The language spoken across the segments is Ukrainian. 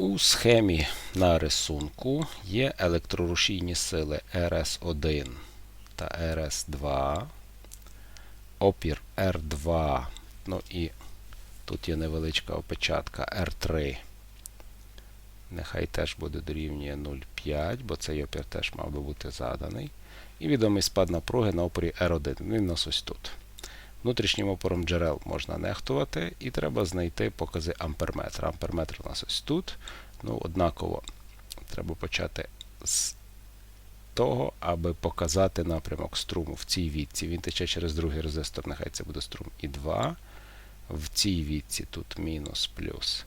У схемі на рисунку є електрорушійні сили РС1 та РС2, опір R2, ну і тут є невеличка опечатка R3. Нехай теж буде дорівнює 0,5, бо цей опір теж мав би бути заданий. І відомий спад напруги на опорі R1. Він у нас ось тут. Внутрішнім опором джерел можна нехтувати, і треба знайти покази амперметра. Амперметр у нас ось тут. Ну, однаково треба почати з того, аби показати напрямок струму в цій відці. Він тече через другий резистор, нехай це буде струм І2. В цій відці тут мінус плюс.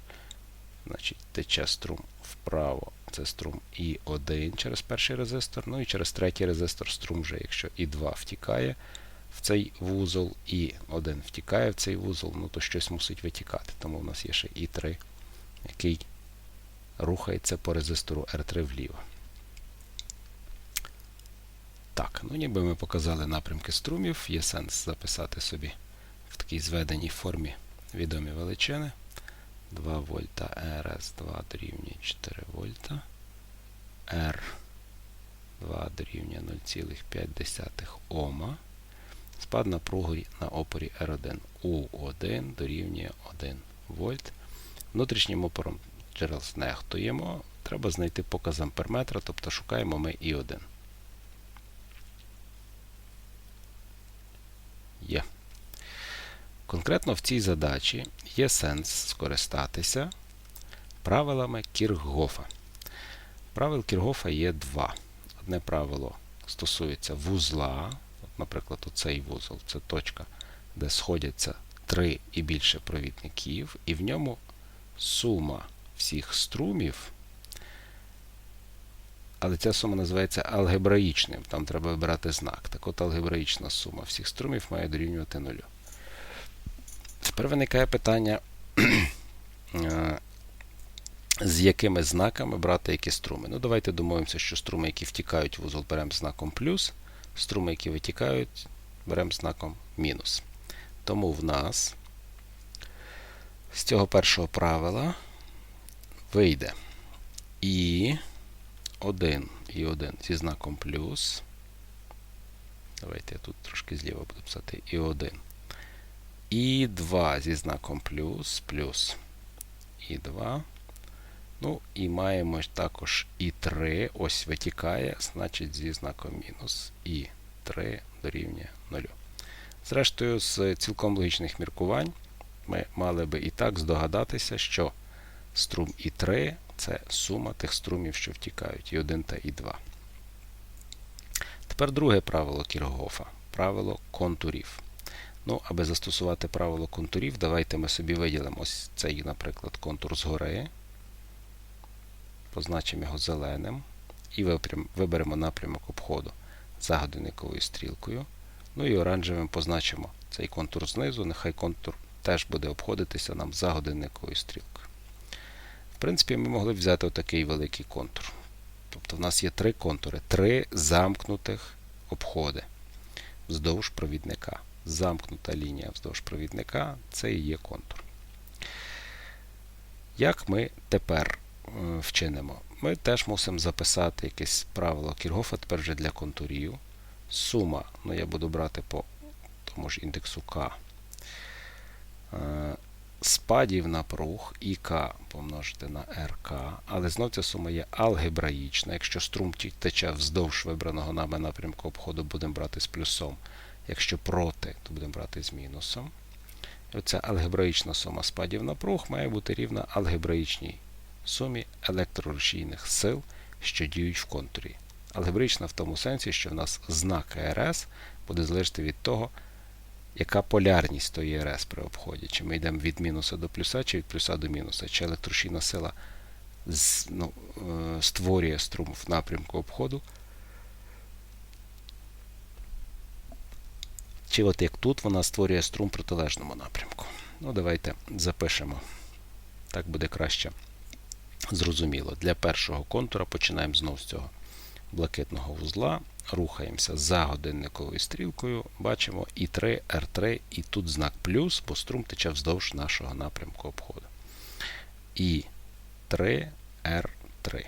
Значить, тече струм вправо. Це струм І1 через перший резистор. Ну і через третій резистор струм вже, якщо І2 втікає в цей вузол, і один втікає в цей вузол, ну то щось мусить витікати. Тому в нас є ще І3, який рухається по резистору R3 вліво. Так, ну ніби ми показали напрямки струмів, є сенс записати собі в такій зведеній формі відомі величини. 2 вольта RS2 дорівнює 4 вольта. R2 дорівнює 0,5 Ома. Спад напруги на опорі R1 U1 дорівнює 1 вольт. Внутрішнім опором джерел знехтуємо. Треба знайти показ амперметра, тобто шукаємо ми І1. Є. Конкретно в цій задачі є сенс скористатися правилами Кіргофа. Правил Кіргофа є два. Одне правило стосується вузла. Наприклад, оцей вузол це точка, де сходяться три і більше провідників, і в ньому сума всіх струмів. Але ця сума називається алгебраїчним. Там треба вибирати знак. Так от алгебраїчна сума всіх струмів має дорівнювати нулю. Тепер виникає питання, з якими знаками брати які струми. Ну, давайте домовимося, що струми, які втікають в вузол, беремо знаком плюс, струми, які витікають, беремо знаком мінус. Тому в нас з цього першого правила вийде і 1 і 1 зі знаком плюс. Давайте я тут трошки зліва буду писати і 1. І 2 зі знаком плюс, плюс і 2. Ну, і маємо також і 3. Ось витікає, значить, зі знаком мінус. І 3 дорівнює 0. Зрештою, з цілком логічних міркувань ми мали би і так здогадатися, що струм і 3 це сума тих струмів, що втікають, і 1 та і 2. Тепер друге правило Кіргофа правило контурів. Ну, аби застосувати правило контурів, давайте ми собі виділимо ось цей, наприклад, контур згори. Позначимо його зеленим. І виберемо напрямок обходу за годинниковою стрілкою. Ну і оранжевим позначимо цей контур знизу. Нехай контур теж буде обходитися нам за годинниковою стрілкою. В принципі, ми могли взяти отакий великий контур. Тобто в нас є три контури, три замкнутих обходи вздовж провідника. Замкнута лінія вздовж провідника це і є контур. Як ми тепер вчинимо? Ми теж мусимо записати якесь правило Кіргофа тепер вже для контурів. Сума, ну я буду брати по тому ж індексу К. Спадів напруг ІК помножити на РК, але знов ця сума є алгебраїчна. Якщо струм тече вздовж вибраного нами напрямку обходу, будемо брати з плюсом. Якщо проти, то будемо брати з мінусом. І оця алгебраїчна сума спадів напруг має бути рівна алгебраїчній сумі електрорушійних сил, що діють в контурі. Алгебраїчна в тому сенсі, що в нас знак РС буде залежати від того, яка полярність тої РС при обході. Чи ми йдемо від мінуса до плюса, чи від плюса до мінуса, чи електрорушійна сила ну, створює струм в напрямку обходу. Чи от як тут вона створює струм в протилежному напрямку. Ну, давайте запишемо. Так буде краще зрозуміло. Для першого контура починаємо знову з цього блакитного вузла. Рухаємося за годинниковою стрілкою. Бачимо і 3, R3, і тут знак плюс, бо струм тече вздовж нашого напрямку обходу. І 3, R3.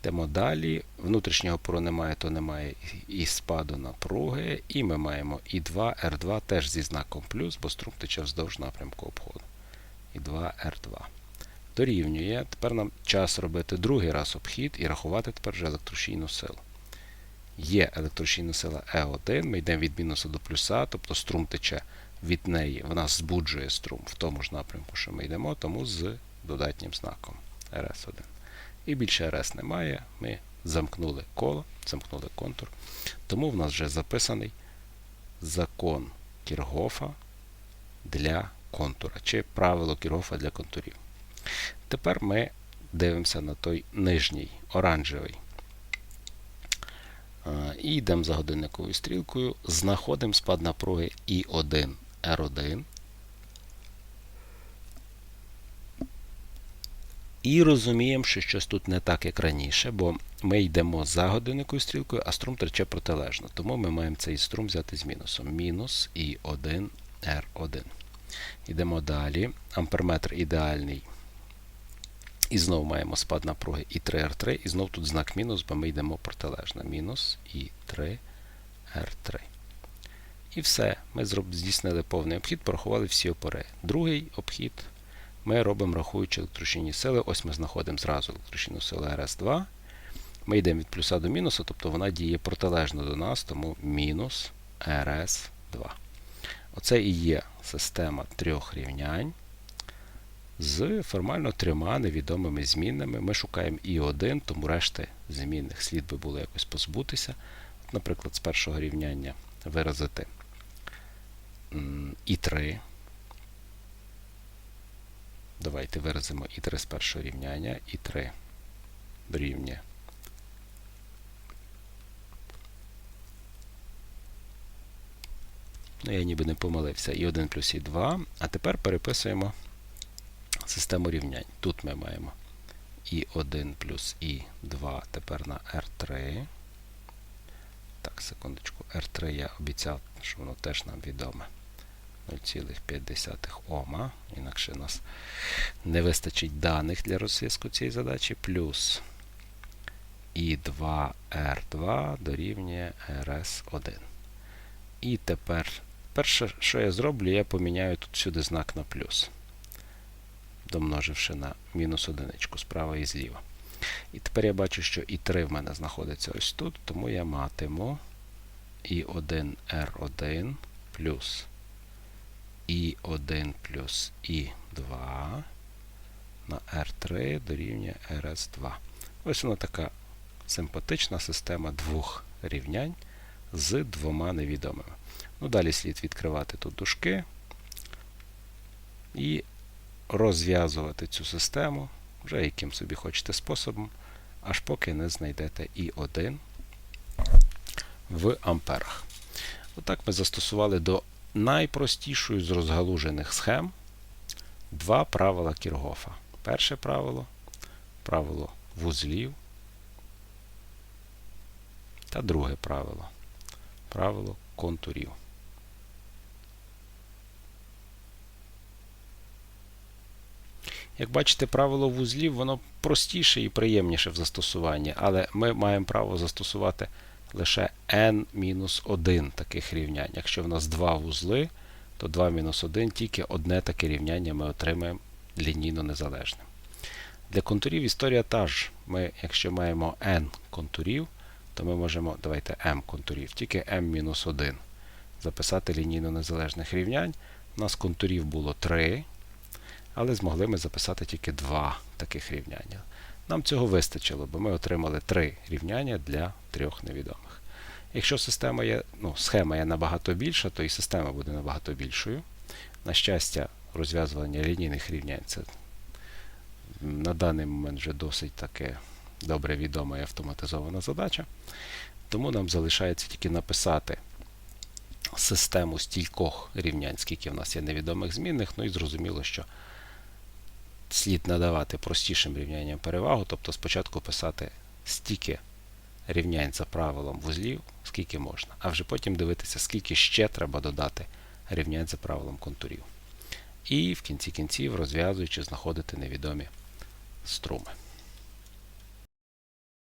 Йдемо далі. Внутрішнього опору немає, то немає і спаду напруги. І ми маємо І2, R2 теж зі знаком плюс, бо струм тече вздовж напрямку обходу. І2, R2. Дорівнює. Тепер нам час робити другий раз обхід і рахувати тепер вже електрощійну силу. Є електрощійна сила E1, ми йдемо від мінуса до плюса, тобто струм тече від неї, вона збуджує струм в тому ж напрямку, що ми йдемо, тому з додатнім знаком RS1. І більше RS немає. Ми замкнули коло, замкнули контур. Тому в нас вже записаний закон Кіргофа для контура, чи правило Кіргофа для контурів. Тепер ми дивимося на той нижній оранжевий. І йдемо за годинниковою стрілкою, знаходимо спад напруги І1 R1. І розуміємо, що щось тут не так, як раніше, бо ми йдемо за годинниковою стрілкою, а струм тече протилежно. Тому ми маємо цей струм взяти з мінусом. Мінус І1 R1. Йдемо далі. Амперметр ідеальний. І знову маємо спад напруги і 3R3, і знову тут знак мінус, бо ми йдемо протилежно. Мінус і 3R3. І все. Ми здійснили повний обхід, порахували всі опори. Другий обхід ми робимо, рахуючи електрощинні сили. Ось ми знаходимо зразу електрощинну силу РС2. Ми йдемо від плюса до мінуса, тобто вона діє протилежно до нас, тому мінус РС2. Оце і є система трьох рівнянь з формально трьома невідомими змінними. Ми шукаємо і 1, тому решти змінних слід би було якось позбутися. Наприклад, з першого рівняння виразити і 3. Давайте виразимо і 3 з першого рівняння, і 3 дорівнює. Ну, я ніби не помилився. І 1 плюс і 2. А тепер переписуємо систему рівнянь. Тут ми маємо і 1 плюс і 2 тепер на R3. Так, секундочку, R3 я обіцяв, що воно теж нам відоме. 0,5 Ома. Інакше у нас не вистачить даних для розв'язку цієї задачі. Плюс і 2R2 дорівнює RS1. І тепер, перше, що я зроблю, я поміняю тут сюди знак на плюс домноживши на мінус одиничку справа і зліва. І тепер я бачу, що і 3 в мене знаходиться ось тут, тому я матиму І1R1 плюс І1 плюс І2 на R3 дорівнює RS2. Ось вона така симпатична система двох рівнянь з двома невідомими. Ну, Далі слід відкривати тут дужки. І розв'язувати цю систему, вже яким собі хочете способом, аж поки не знайдете І1 в амперах. Отак ми застосували до найпростішої з розгалужених схем два правила Кіргофа. Перше правило правило вузлів. Та друге правило правило контурів. Як бачите, правило вузлів, воно простіше і приємніше в застосуванні, але ми маємо право застосувати лише n-1 таких рівнянь. Якщо в нас два вузли, то 2-1 тільки одне таке рівняння ми отримаємо лінійно незалежним. Для контурів історія та ж. Ми, якщо маємо n контурів, то ми можемо, давайте m контурів, тільки m-1 записати лінійно незалежних рівнянь. У нас контурів було 3 але змогли ми записати тільки два таких рівняння. Нам цього вистачило, бо ми отримали три рівняння для трьох невідомих. Якщо система є, ну, схема є набагато більша, то і система буде набагато більшою. На щастя, розв'язування лінійних рівнянь це на даний момент вже досить таке добре відома і автоматизована задача. Тому нам залишається тільки написати систему стількох рівнянь, скільки в нас є невідомих змінних, ну і зрозуміло, що слід надавати простішим рівнянням перевагу, тобто спочатку писати стільки рівнянь за правилом вузлів, скільки можна, а вже потім дивитися, скільки ще треба додати рівнянь за правилом контурів. І в кінці кінців, розв'язуючи, знаходити невідомі струми.